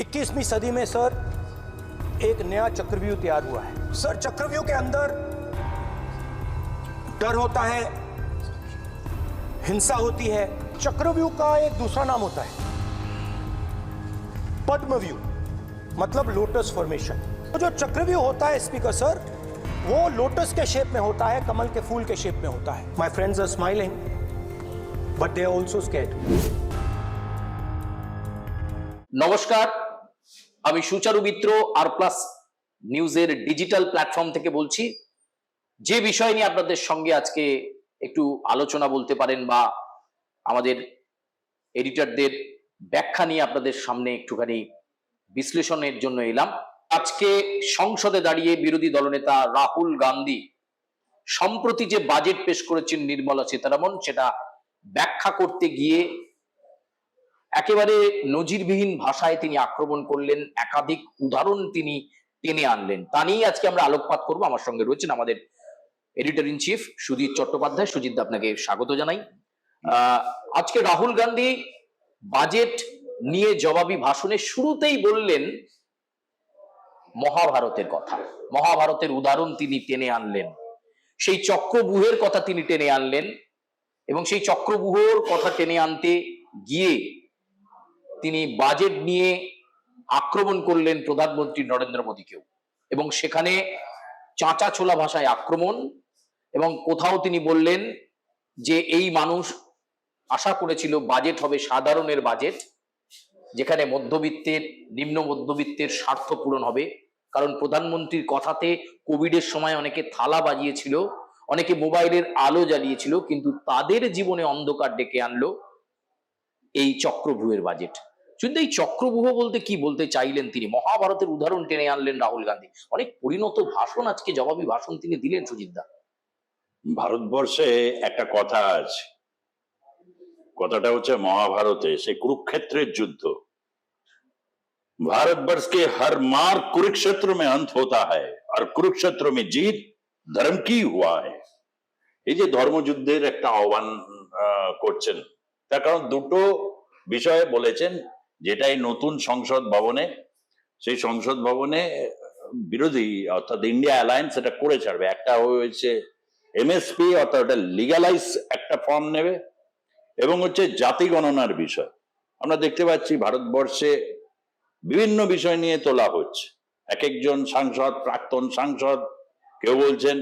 इक्कीसवीं सदी में सर एक नया चक्रव्यूह तैयार हुआ है। सर चक्रव्यूह के अंदर डर होता है हिंसा होती है। चक्रव्यूह का एक दूसरा नाम होता है पद्मव्यूह मतलब लोटस फॉर्मेशन तो जो चक्रव्यूह होता है स्पीकर सर वो लोटस के शेप में होता है कमल के फूल के शेप में होता है। My friends are smiling but they are also scared नमस्कार আমি সুচারু মিত্র আর প্লাস নিউজের ডিজিটাল প্ল্যাটফর্ম থেকে বলছি। যে বিষয় নিয়ে আপনাদের সঙ্গে আজকে একটু আলোচনা বলতে পারেন বা আমাদের এডিটরদের ব্যাখ্যা নিয়ে আপনাদের সামনে একটুখানি বিশ্লেষণের জন্য এলাম। আজকে সংসদে দাঁড়িয়ে বিরোধী দলনেতা রাহুল গান্ধী সম্প্রতি যে বাজেট পেশ করেছেন নির্মলা সীতারামন, সেটা ব্যাখ্যা করতে গিয়ে একেবারে নজিরবিহীন ভাষায় তিনি আক্রমণ করলেন, একাধিক উদাহরণ তিনি টেনে আনলেন। তা নিয়েই আজকে আমরা আলোকপাত করব। আমার সঙ্গে রয়েছেন আমাদের editor in chief Sujit Chattopadhyay. Sujit আপনাকে স্বাগত জানাই। আজকে রাহুল গান্ধী বাজেট নিয়ে জবাবি ভাষণে শুরুতেই বললেন, মহাভারতের কথা। মহাভারতের উদাহরণ তিনি টেনে আনলেন। সেই চক্রবুহের কথা তিনি টেনে আনলেন এবং সেই চক্রবুহর কথা টেনে আনতে গিয়ে তিনি বাজেট নিয়ে আক্রমণ করলেন প্রধানমন্ত্রী নরেন্দ্র মোদীকেও। এবং সেখানে চাঁচা ছোলা ভাষায় আক্রমণ এবং কোথাও তিনি বললেন যে এই মানুষ আশা করেছিল বাজেট হবে সাধারণের বাজেট যেখানে মধ্যবিত্তের, নিম্ন মধ্যবিত্তের স্বার্থ পূরণ হবে। কারণ প্রধানমন্ত্রীর কথাতে কোভিডের সময় অনেকে থালা বাজিয়েছিল, অনেকে মোবাইলের আলো জ্বালিয়েছিল, কিন্তু তাদের জীবনে অন্ধকার ডেকে আনলো এই চক্রভূহের বাজেট কিন্তু এই চক্রভূহ বলতে কি বলতে চাইলেন তিনি মহাভারতের উদাহরণ টেনে আনলেন রাহুল গান্ধী অনেক পরিণত ভাষণ আজকে জবাবি ভাষণ তিনি দিলেন সুজিতদা ভারতবর্ষে একটা কথা আছে কথাটা হচ্ছে মহাভারতে সে কুরুক্ষেত্রের যুদ্ধ भारतवर्ष के हर मार्ग कुरुक्षेत्र में अंत होता है और कुरुक्षेत्र में जीत धर्म की हुआ है এই যে ধর্মযুদ্ধের একটা আহ্বান আহ, করছেন তার কারণ দুটো বিষয়ে বলেছেন যেটাই নতুন সংসদ ভবনে, সেই সংসদ ভবনে, বিরোধী অর্থাৎ ইন্ডিয়া অ্যালায়েন্স এটা করে ছাড়বে। একটা হয়েছে এমএসপি, অর্থাৎ ওটা লিগালাইজ একটা ফর্ম নেবে, এবং হচ্ছে জাতি গণনার বিষয়। আমরা দেখতে পাচ্ছি ভারতবর্ষে বিভিন্ন বিষয় নিয়ে তোলা হচ্ছে। এক একজন সাংসদ, প্রাক্তন সাংসদ, কেউ বলছেন,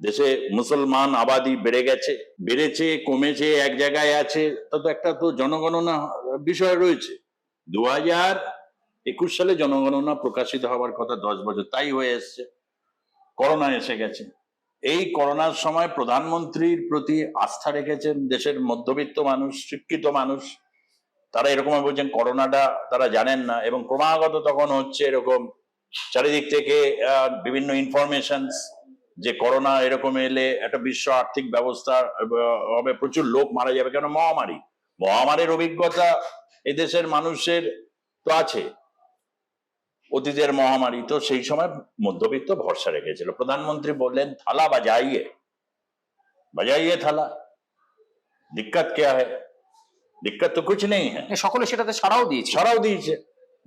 দেশে মুসলমান আবাদি বেড়ে গেছে, বেড়েছে, কমেছে, এক জায়গায় আছে। তা তো একটা তো জনগণনা বিষয় রয়েছে। দু হাজার একুশ সালে জনগণনা প্রকাশিত হওয়ার কথা দশ বছর তাই হয়ে এসছে। করোনা এসে গেছে। এই করোনার সময় প্রধানমন্ত্রীর প্রতি আস্থা রেখেছেন দেশের মধ্যবিত্ত মানুষ, শিক্ষিত মানুষ। তারা এরকম বলছেন, করোনাটা তারা জানেন না। এবং ক্রমাগত তখন হচ্ছে এরকম চারিদিক থেকে বিভিন্ন ইনফরমেশন যে করোনা এরকম এলে একটা বিশ্ব আর্থিক ব্যবস্থা হবে, প্রচুর লোক মারা যাবে। কেন? মহামারী। মহামারীর অভিজ্ঞতা এদেশের মানুষের তো আছে। অতীতের মহামারী তো সেই সময় মধ্যবিত্ত ভরসা রেখেছিল। প্রধানমন্ত্রী বললেন থালা বাজাইয়ে বাজাইয়ে থালা। দিক্কত কে হ্যাঁ দিক্কত তো কিছু নেই হ্যাঁ সকলে সেটাতে সারাও দিয়েছে। সারাও দিয়েছে।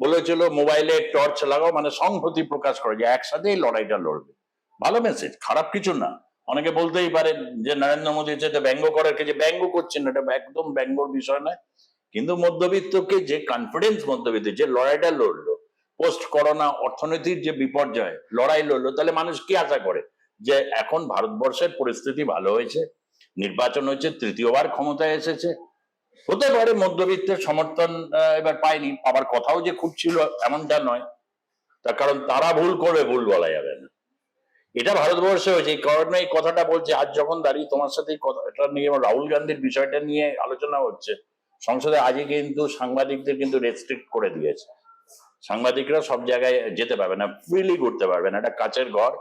বলেছিল মোবাইলে টর্চ লাগাও মানে সংহতি প্রকাশ করে যে একসাথে লড়াইটা লড়বে। ভালো মেসেজ খারাপ কিছু না। অনেকে বলতেই পারেন যে নরেন্দ্র মোদী সেটা ব্যঙ্গ করার যে ব্যঙ্গ করছেন এটা একদম ব্যঙ্গর বিষয় নয়। কিন্তু মধ্যবিত্তকে যে কনফিডেন্স মধ্যবিত্ত যে লড়াইটা লড়লো পোস্ট করোনা অর্থনীতির যে বিপর্যয়, লড়াই লড়লো, তাহলে মানুষ কি আশা করে? যে এখন ভারতবর্ষের পরিস্থিতি ভালো হয়েছে, নির্বাচন হয়েছে, তৃতীয়বার ক্ষমতায় এসেছে। হতে পারে মধ্যবিত্তের সমর্থন এবার পায়নি, আবার কথাও যে খুব ছিল এমনটা নয়। তার কারণ তারা ভুল করবে, ভুল বলা যাবে না। এটা ভারতবর্ষে হয়েছে, এই কারণে এই কথাটা বলছে। আজ যখন দাঁড়িয়ে তোমার সাথে এই কথা, এটা নিয়ে রাহুল গান্ধীর বিষয়টা নিয়ে আলোচনা হচ্ছে সংসদে আজই কিন্তু সাংবাদিকদের কিন্তু রেস্ট্রিক্ট করে দিয়েছে। সাংবাদিকরা সব জায়গায় যেতে পারবে না ফ্রিলি ঘুরতে পারবে না। একটা কাচের ঘর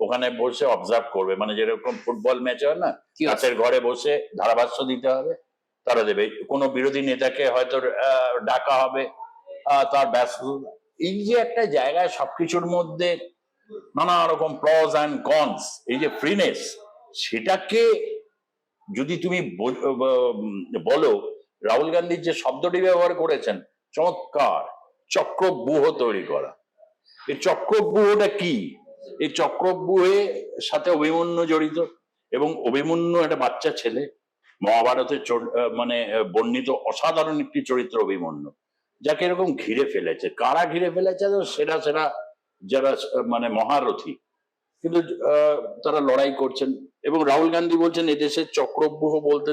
ওখানে বসে অবজার্ভ করবে। মানে যেরকম ফুটবল ম্যাচ হয় না? কাচের ঘরে বসে ধারাভাষ্য দিতে হবে তারা দেবে। কোনো বিরোধী নেতাকে হয়তো ডাকা হবে আহ, তার ব্যস্ত। এই যে একটা জায়গায় সবকিছুর মধ্যে নানা রকম প্রস অ্যান্ড কনস এই যে ফ্রিনেস সেটাকে যদি তুমি বলো রাহুল গান্ধী যে শব্দটি ব্যবহার করেছেন, চমৎকার, চক্রব্যূহ তৈরি করা। এই চক্রব্যূহটা কি? এই চক্রব্যূহে সাথে অভিমন্যু জড়িত এবং অভিমন্যু একটা বাচ্চা ছেলে, মহাভারতের মানে বর্ণিত অসাধারণ একটি চরিত্র অভিমন্যু, যাকে এরকম ঘিরে ফেলেছে। কারা ঘিরে ফেলেছে? সেরা সেরা যারা মানে মহারথী। কিন্তু তারা লড়াই করছেন এবং রাহুল গান্ধী বলছেন এদেশের চক্রব্যূহ বলতে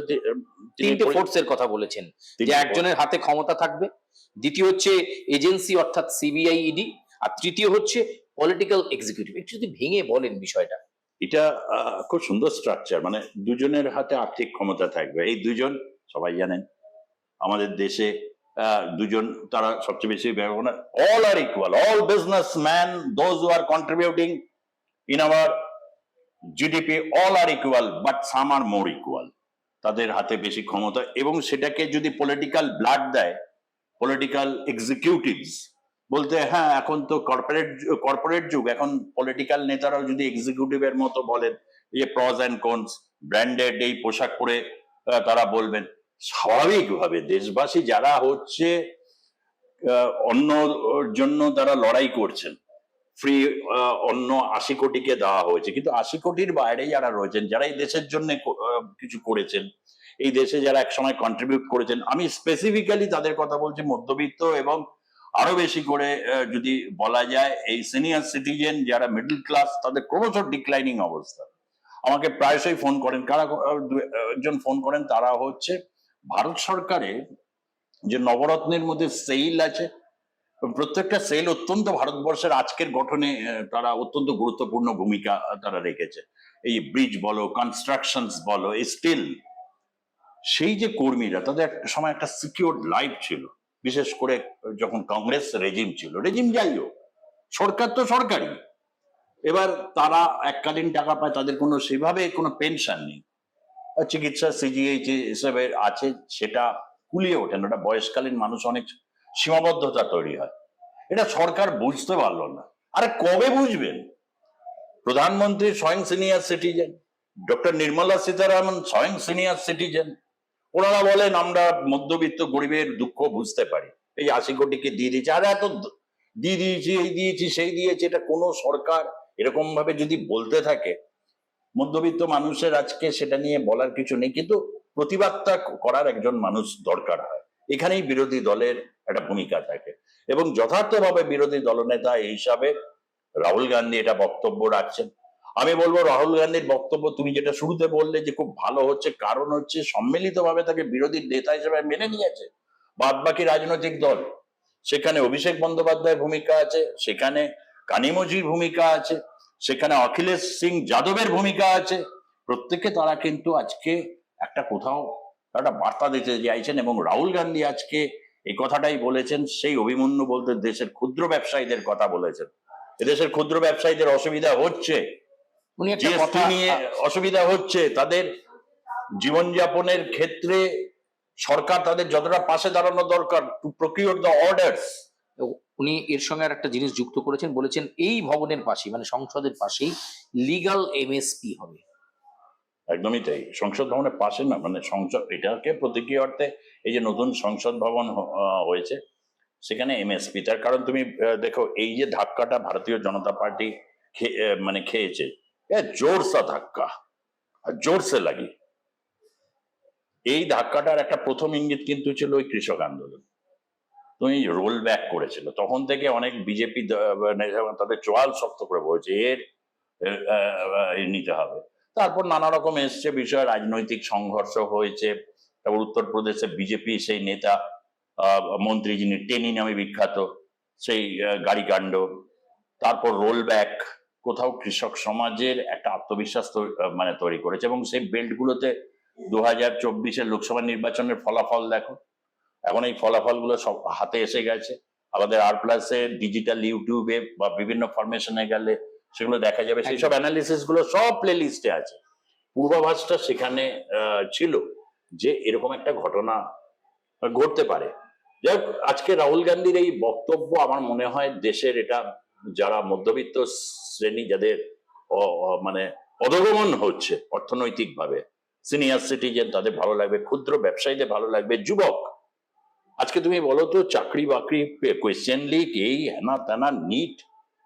তিনটে পরি- ফোর্সের কথা বলেছেন যে একজনের হাতে ক্ষমতা থাকবে দ্বিতীয় হচ্ছে এজেন্সি অর্থাৎ সিবিআই ইডি আর তৃতীয় হচ্ছে পলিটিক্যাল এক্সিকিউটিভ একটু যদি ভেঙে বলেন বিষয়টা। এটা খুব সুন্দর স্ট্রাকচার মানে দুজনের হাতে আর্থিক ক্ষমতা থাকবে। এই দুজন সবাই জানেন আমাদের দেশে দুজন তারা সবচেয়ে বেশি ব্যবহার all are equal all business man those are contributing in our GDP all are equal but some are more equal তাদের হাতে বেশি ক্ষমতা, এবং সেটাকে যদি পলিটিক্যাল ব্লাড দেয় পলিটিক্যাল এক্সিকিউটিভস বলতে হ্যাঁ এখন তো কর্পোরেট কর্পোরেট যুগ, এখন পলিটিক্যাল নেতারাও যদি এক্সিকিউটিভের মতো বলেন, যে প্রজ অ্যান্ড কোনস ব্র্যান্ডেড এই পোশাক পরে তারা বলবেন। স্বাভাবিকভাবে দেশবাসী যারা হচ্ছে অন্য জন্য তারা লড়াই করছেন। ফ্রি অন্য আশি কোটিকে দেওয়া হয়েছে। কিন্তু আশি কোটির বাইরে যারা রয়েছেন, যারা এই দেশের জন্য কিছু করেছেন, এই দেশে যারা একসময় কন্ট্রিবিউট করেছেন, আমি স্পেসিফিক্যালি তাদের কথা বলছি মধ্যবিত্ত এবং আরও বেশি করে যদি বলা যায়, এই সিনিয়র সিটিজেন যারা মিডল ক্লাস তাদের ক্রমশ ডিক্লাইনিং অবস্থা। আমাকে প্রায়শই ফোন করেন। কারা একজন ফোন করেন, তারা হচ্ছে, ভারত সরকারের যে নবরত্নের মধ্যে সেইল আছে প্রত্যেকটা সেল অত্যন্ত ভারতবর্ষের আজকের গঠনে তারা অত্যন্ত গুরুত্বপূর্ণ ভূমিকা তারা রেখেছে। এই ব্রিজ বলো কনস্ট্রাকশন বলো স্টিল সেই যে কর্মীরা, তাদের সময় একটা সিকিউর লাইফ ছিল। বিশেষ করে যখন কংগ্রেস রেজিম ছিল রেজিম যাই হোক, সরকার তো সরকারি এবার তারা এককালীন টাকা পায়, তাদের কোনো সেভাবে কোনো পেনশন নেই। চিকিৎসা সিজিএইচ হিসেবে আছে, সেটা কুলিয়ে ওঠে না। ওটা বয়সকালীন মানুষ অনেক সীমাবদ্ধতা তৈরি হয়। এটা সরকার বুঝতে পারল না। আরে কবে বুঝবেন? প্রধানমন্ত্রী স্বয়ং senior citizen, doctor Nirmala Sitharaman স্বয়ং সিনিয়র সিটিজেন, ওনারা বলেন, আমরা মধ্যবিত্ত গরিবের দুঃখ বুঝতে পারি। এই আশি কোটিকে দিয়ে দিয়েছে। আর এত দিয়ে দিয়েছি, এই দিয়েছি, সেই দিয়েছি, এটা কোনো সরকার এরকম ভাবে যদি বলতে থাকে, মধ্যবিত্ত মানুষের আজকে সেটা নিয়ে বলার কিছু নেই, কিন্তু প্রতিবাদটা করার একজন মানুষ দরকার হয়। এখানেই বিরোধী দলের একটা ভূমিকা থাকে। এবং যথার্থভাবে বিরোধী দলনেতা এই হিসাবে রাহুল গান্ধী এটা বক্তব্য রাখছেন। আমি বলব রাহুল গান্ধীর বক্তব্য তুমি যেটা শুরুতে বললে যে খুব ভালো হচ্ছে, কারণ হচ্ছে সম্মিলিতভাবে তাকে বিরোধী নেতা হিসেবে মেনে নিয়েছে। বাদ বাকি রাজনৈতিক দল, সেখানে অভিষেক বন্দ্যোপাধ্যায়ের ভূমিকা আছে, সেখানে কানিমজির ভূমিকা আছে, সেখানে অখিলেশ সিং যাদবের ভূমিকা আছে। প্রত্যেকে তারা কিন্তু আজকে একটা কোথাও একটা বার্তা দিতে চাইছেন এবং রাহুল গান্ধী আজকে এই কথাটাই বলেছেন সেই অভিমন্যু বলতে দেশের ক্ষুদ্র ব্যবসায়ীদের কথা বলেছেন। এদেশের ক্ষুদ্র ব্যবসায়ীদের অসুবিধা হচ্ছে। জিএসটি নিয়ে অসুবিধা হচ্ছে তাদের জীবনযাপনের ক্ষেত্রে সরকার তাদের যতটা পাশে দাঁড়ানো দরকার টু প্রকিউর দ্য অর্ডার্স উনি এর সঙ্গে আর একটা জিনিস যুক্ত করেছেন বলেছেন এই ভবনের পাশেই মানে সংসদের পাশেই লিগাল এমএসপি হবে। একদমই তাই। সংসদ ভবনের পাশে না মানে সংসদ, এটাকে প্রতীকী অর্থে এই যে নতুন সংসদ ভবন হয়েছে, সেখানে এমএসপি তার কারণ তুমি দেখো, এই যে ধাক্কাটা ভারতীয় জনতা পার্টি মানে খেয়েছে জোরসা ধাক্কা জোরসে লাগি। এই ধাক্কাটার একটা প্রথম ইঙ্গিত কিন্তু ছিল ওই কৃষক আন্দোলন। তুমি রোল ব্যাক করেছিল, তখন থেকে অনেক বিজেপি তাদের চোয়াল শক্ত করে বলছে, এর নিতে হবে। তারপর নানা রকম এসছে বিষয়, রাজনৈতিক সংঘর্ষ হয়েছে, তারপর উত্তরপ্রদেশে বিজেপি সেই নেতা মন্ত্রী যিনি, টেনি নামে বিখ্যাত, সেই গাড়িকাণ্ড, তারপর রোল ব্যাক কোথাও কৃষক সমাজের একটা আত্মবিশ্বাস মানে তৈরি করেছে এবং সেই বেল্টগুলোতে দু হাজার চব্বিশের লোকসভা নির্বাচনের ফলাফল দেখো, এখন এই ফলাফলগুলো সব হাতে এসে গেছে, আমাদের আর প্লাসে ডিজিটাল ইউটিউবে বা বিভিন্ন ফরমেশনে গেলে সেগুলো দেখা যাবে। সেই সব অ্যানালিসিসগুলো সব প্লে লিস্টে আছে। পূর্বাভাসটা সেখানে ছিল যে এরকম একটা ঘটনা ঘটতে পারে। যাই আজকে রাহুল গান্ধীর এই বক্তব্য আমার মনে হয় দেশের এটা যারা মধ্যবিত্ত শ্রেণি যাদের মানে অধগমন হচ্ছে অর্থনৈতিক ভাবে সিনিয়র সিটিজেন তাদের ভালো লাগবে ক্ষুদ্র ব্যবসায়ীদের ভালো লাগবে যুবক। আজকে তুমি বলো তো চাকরি বাকরি কোয়েশ্চেন লিক এই হেনা তেনা নিট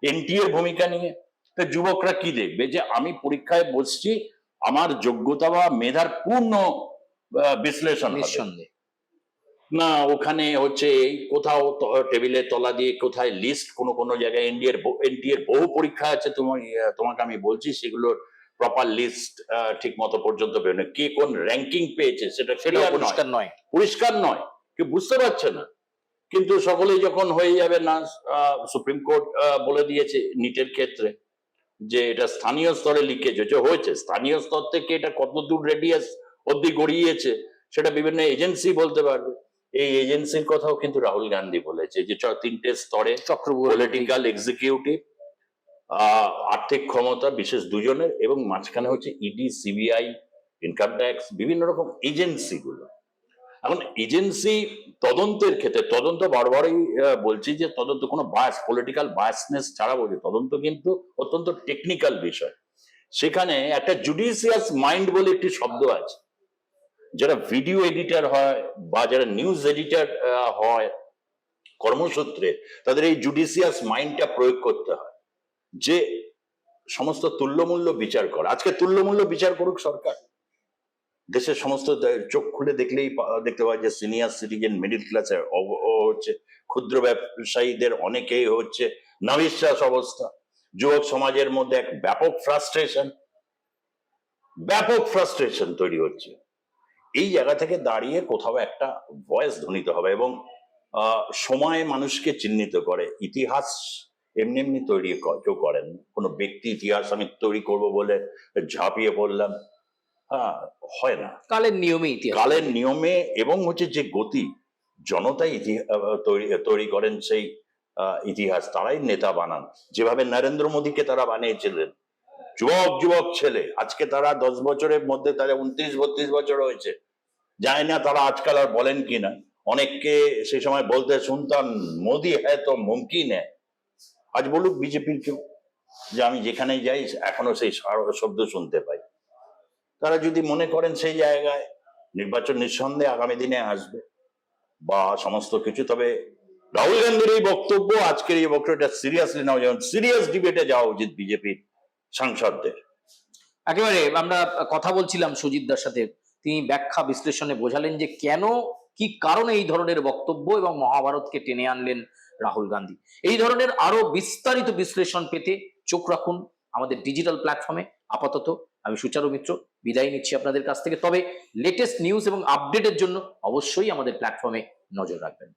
এনটি এর ভূমিকা নিয়ে। তা যুবকরা কি দেখবে? যে আমি পরীক্ষায় বসছি আমার যোগ্যতা বা মেধার পূর্ণ বিশ্লেষণ। নিঃসন্দেহে। না ওখানে হচ্ছে এই কোথাও টেবিলের তলা দিয়ে কোথায় লিস্ট কোনো কোনো জায়গায় এনডিএর এনটি এর বহু পরীক্ষা আছে তোমার তোমাকে আমি বলছি সেগুলোর প্রপার লিস্ট ঠিক মতো পর্যন্ত বেরোনো কে কোন র্যাঙ্কিং পেয়েছে সেটা সেটা পরিষ্কার নয়। পরিষ্কার নয়। কেউ বুঝতে পারছে না। কিন্তু সকলেই যখন হয়ে যাবে না সুপ্রিম কোর্ট বলে দিয়েছে নিটের ক্ষেত্রে। যে এটা স্থানীয় স্তরে লিকেজ হয়েছে হয়েছে। স্থানীয় স্তর থেকে এটা কত দূর রেডিয়াস অব্দি গড়িয়েছে সেটা বিভিন্ন এজেন্সি বলতে পারবে। এই এজেন্সির কথাও কিন্তু রাহুল গান্ধী বলেছে যে তিনটে স্তরে পলিটিক্যাল এক্সিকিউটিভ আর্থিক ক্ষমতা বিশেষ দুজনের এবং মাঝখানে হচ্ছে ইডি সিবিআই ইনকাম ট্যাক্স বিভিন্ন রকম এজেন্সি গুলো। এখন এজেন্সি তদন্তের ক্ষেত্রে, তদন্ত বারবারই বলছি যে তদন্ত কোনো বায়াস পলিটিক্যাল বায়াসনেস ছাড়া বলছি, তদন্ত কিন্তু অত্যন্ত টেকনিক্যাল বিষয়। সেখানে একটা জুডিশিয়াস মাইন্ড বলে একটি শব্দ আছে। যারা ভিডিও এডিটর হয় বা যারা নিউজ এডিটর হয় কর্মসূত্রে, তাদের এই জুডিশিয়াস মাইন্ডটা প্রয়োগ করতে হয়। যে সমস্ত তুল্যমূল্য বিচার করা। আজকে তুল্যমূল্য বিচার করুক সরকার। দেশের সমস্ত চোখ খুলে দেখলেই দেখতে পাওয়া যে সিনিয়র সিটিজেন মিডিল ক্লাসের হচ্ছে ক্ষুদ্র ব্যবসায়ীদের অনেকেই হচ্ছে নাবিশ্বাস অবস্থা। যুবক সমাজের মধ্যে এক ব্যাপক ফ্রাস্ট্রেশন ব্যাপক ফ্রাস্ট্রেশন তৈরি হচ্ছে। এই জায়গা থেকে দাঁড়িয়ে কোথাও একটা ভয়েস ধ্বনিত হবে এবং সময় মানুষকে চিহ্নিত করে। ইতিহাস এমনি এমনি তৈরি কেউ করেন কোনো ব্যক্তি ইতিহাস আমি তৈরি করব বলে ঝাঁপিয়ে পড়লাম। হ্যাঁ না। কালের নিয়মে কালের নিয়মে এবং হচ্ছে যে গতি জনতাই ইতিহাস তৈরি করেন সেই ইতিহাস তারাই নেতা বানান। যেভাবে নরেন্দ্র মোদীকে তারা বানিয়েছিলেন যুবক যুবক ছেলে আজকে তারা দশ বছরের মধ্যে তারা উনত্রিশ বত্রিশ বছর হয়েছে। জানি না তারা আজকাল আর বলেন কিনা অনেককে সেই সময় বলতে শুনতাম মোদি হ্যাঁ তো মুমকিন হ্যাঁ। আজ বলুক বিজেপির কেউ যে আমি যেখানেই যাই এখনও সেই শব্দ শুনতে পাই। তারা যদি মনে করেন সেই জায়গায় নির্বাচন নিঃসন্দেহে আগামী দিনে আসবে বা সমস্ত কিছু, তবে রাহুল গান্ধীর এই বক্তব্য, আজকের এই বক্তব্যটা সিরিয়াসলি নাও যেমন সিরিয়াস ডিবেটে যাওয়া উচিত বিজেপির সাংসদদের। একেবারে আমরা কথা বলছিলাম সুজিত দার সাথে, তিনি ব্যাখ্যা বিশ্লেষণে বোঝালেন যে কেন, কি কারণে এই ধরনের বক্তব্য এবং মহাভারতকে টেনে আনলেন রাহুল গান্ধী। এই ধরনের আরও বিস্তারিত বিশ্লেষণ পেতে চোখ রাখুন আমাদের ডিজিটাল প্ল্যাটফর্মে আপাতত। আমি সুচারু মিত্র, বিদায় নিচ্ছি আপনাদের কাছ থেকে। তবে লেটেস্ট নিউজ এবং আপডেটের জন্য অবশ্যই আমাদের প্ল্যাটফর্মে নজর রাখবেন।